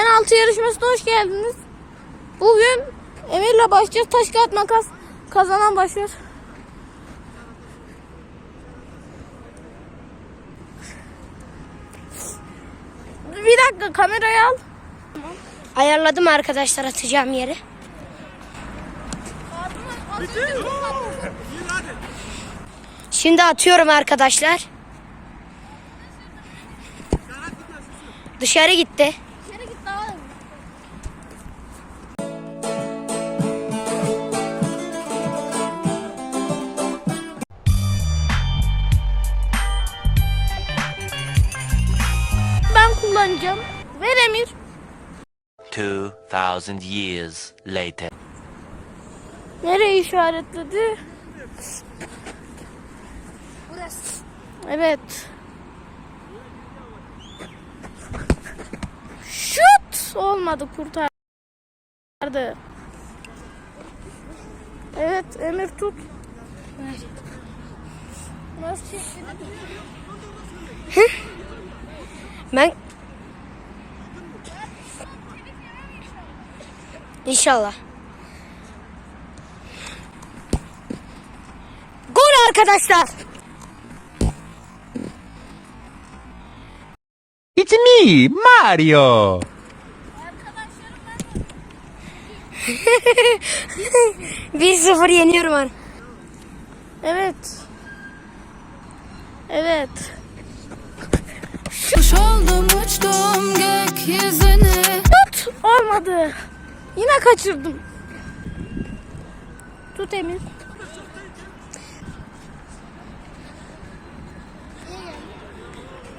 Penaltı yarışmasına hoş geldiniz. Bugün Emir'le başlayacağız. Taş kağıt makas kazanan başlıyor. Bir dakika kamerayı al. Ayarladım arkadaşlar atacağım yeri. Şimdi atıyorum arkadaşlar. Dışarı gitti. 2,000 years later. Nereye işaretledi? Burası. Evet. Şut! Olmadı kurtardı. Evet Emir tut. Nasıl çekti? Ben İnşallah. Gol arkadaşlar. It's me, Mario! Bir 0 yeniyorum ben. Evet. Evet. Kuş oldum uçtum gökyüzüne Tut! Olmadı. Yine kaçırdım. Tut Emir.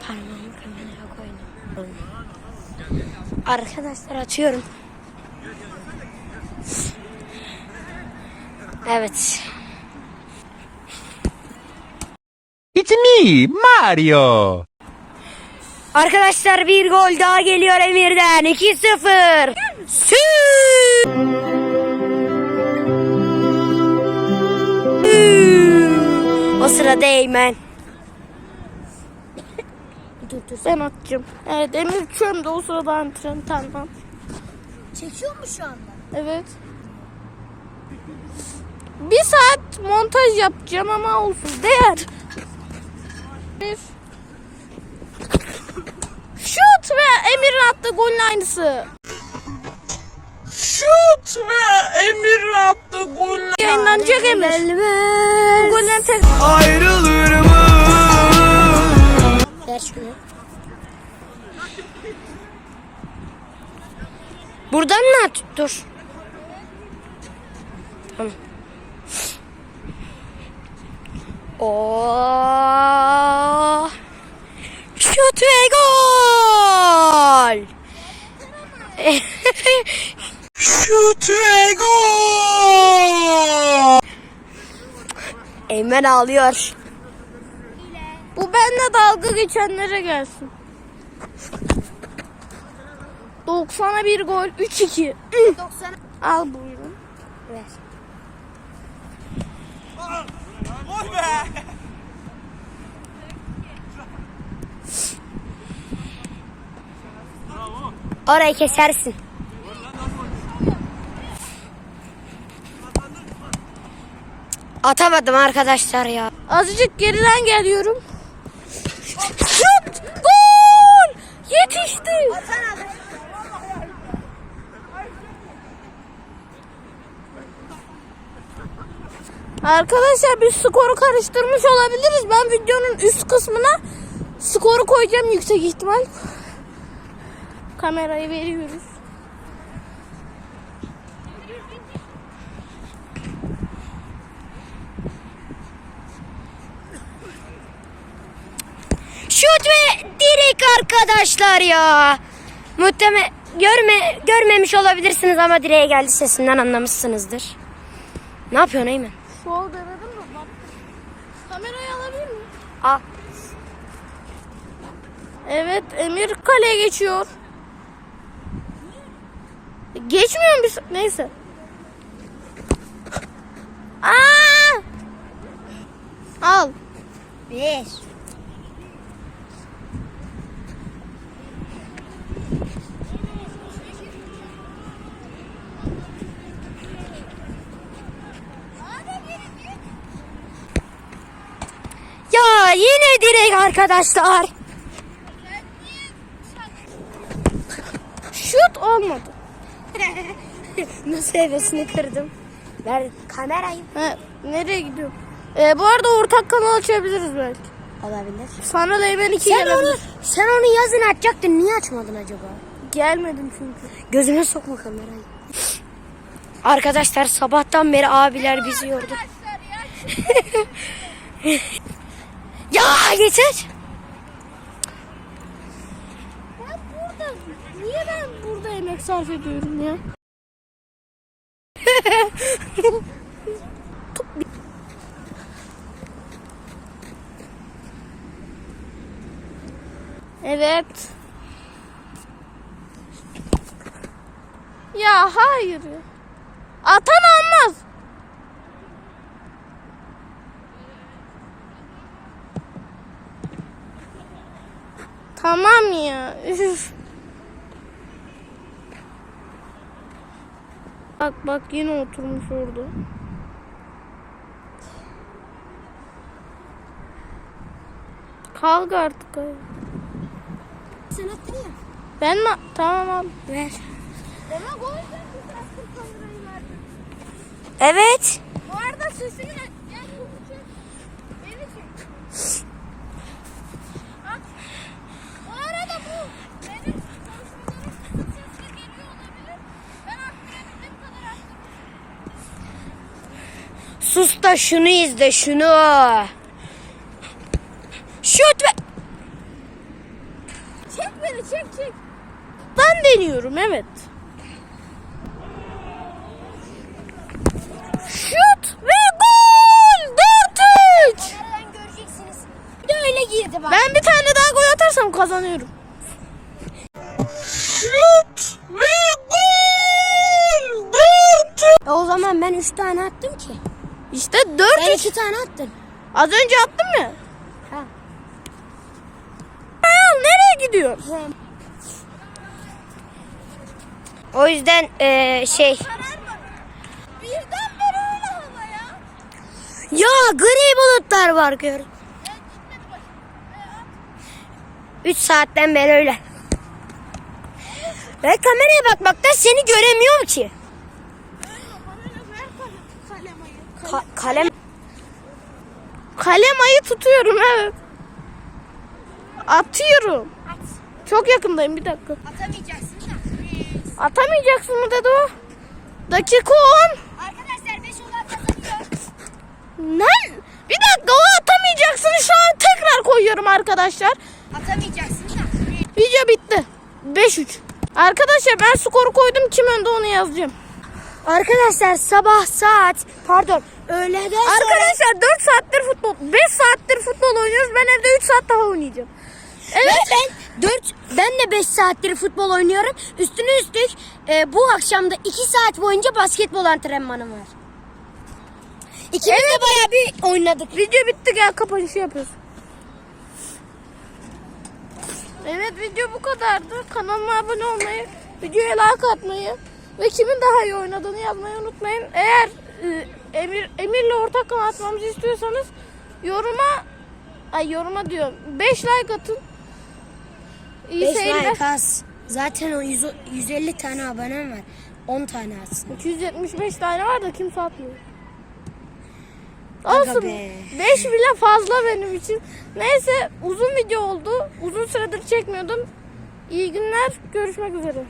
Parmağımı kameraya koydum. Arkadaşlar atıyorum. Evet. It's me, Mario! Arkadaşlar bir gol daha geliyor Emir'den. 2-0. Sü! O sırada Eymen. Ben atacağım. Evet Emir çömde o sırada antren tamam. Çekiyor mu şu anda? Evet. Bir saat montaj yapacağım ama olsun. Değer. Bir. Ve Emir'in attığı golün aynısı. Şut ve Emir'in attığı golün Yayınlanacak Emir. Bu golün tek... Ver şunu. Buradan mı at? Dur. Tamam. Oo. Şut ve gol. Shoot ve gol! Eymen ağlıyor. Bu benimle dalga geçenlere gelsin. 90'a bir gol. 3-2. 90. Al buyurun. Ver. Orayı kesersin. Atamadım arkadaşlar ya. Azıcık geriden geliyorum. Şut! Gol! Yetişti. Arkadaşlar biz skoru karıştırmış olabiliriz. Ben videonun üst kısmına skoru koyacağım yüksek ihtimal. Kamerayı veriyoruz. Şut ve direk arkadaşlar ya. Muhtemel görme görmemiş olabilirsiniz ama direğe geldi sesinden anlamışsınızdır. Ne yapıyorsun Eymen? Sol denedim mi? Bak. Kamerayı alabilir miyim? Al. Evet Emir kaleye geçiyor. Geçmiyor musun? Neyse. Aa! Al. Bir. Ya yine direk arkadaşlar. Şut olmadı. Nasıl hevesini kırdım. Ver kamerayı. Ha, nereye gidiyor? Ee, bu arada ortak kanal açabiliriz belki. Olabilir. Sana Leymen 2 Sen onu, sen onu yazın açacaktın. Niye açmadın acaba? Gelmedim çünkü. Gözüme sokma kamerayı. Arkadaşlar sabahtan beri abiler bizi yordu. ya yeter. Ben burada, niye ben burada emek sarf ediyorum ya? evet. Ya hayır. Atan almaz. Tamam ya. Üf. Bak bak yine oturmuş orada. Kalk artık. ay. Sen attın ya. Ben mi? Tamam al. Ver. Demek o yüzden bu kamerayı verdin. Evet. Bu arada sesini gel bunu çek. Beni çek. Bak. Bu arada bu benim konuşmalarım sesle geliyor olabilir. Ben arttırabildiğim kadar arttırdım. Sus da şunu izle şunu. Şut ve... Çek beni çek çek. Ben deniyorum evet. Şut ve gol! 4-3! Nereden göreceksiniz? Bir de öyle girdi bak. Ben bir tane daha gol atarsam kazanıyorum. E o zaman ben 3 tane attım ki. İşte Ben 4-3. 2 tane attım. Az önce attım ya. Ha. Ayol nereye gidiyorsun? O yüzden eee, şey... Birdenbire öyle hava ya. Ya gri bulutlar var gör. 3 saatten beri öyle. Ben kameraya bakmaktan seni göremiyorum ki. Ka- kalem Kalem ayı tutuyorum evet. Atıyorum. Çok yakındayım bir dakika. atamayacaksın da. Atamayacaksın mı dedi o? Dakika 10. Arkadaşlar 5 olan kazanıyor. Lan bir dakika o atamayacaksın şu an tekrar koyuyorum arkadaşlar. Atamayacaksın da. Video bitti. 5-3. Arkadaşlar ben skoru koydum kim önde onu yazacağım. Arkadaşlar sabah saat pardon öğleden sonra Arkadaşlar 4 saattir futbol 5 saattir futbol oynuyoruz. Ben evde 3 saat daha oynayacağım. Evet. ben 4 ben de 5 saattir futbol oynuyorum. Üstüne üstlük e, bu akşam da 2 saat boyunca basketbol antrenmanım var. İkimiz de bayağı bir oynadık. Video bitti gel kapanışı yapıyoruz. Evet video bu kadardı. Kanalıma abone olmayı, videoya like atmayı ve kimin daha iyi oynadığını yazmayı unutmayın. Eğer e, Emir Emir'le ortak kanal atmamızı istiyorsanız yoruma ay yoruma diyorum 5 like atın. İyi 5 seyirler. like az. Zaten o 100 150 tane abonem var. 10 tane atsın. 275 tane var da kimse atmıyor. Olsun. be. 5 bile fazla benim için. Neyse uzun video oldu. Uzun süredir çekmiyordum. İyi günler. Görüşmek üzere.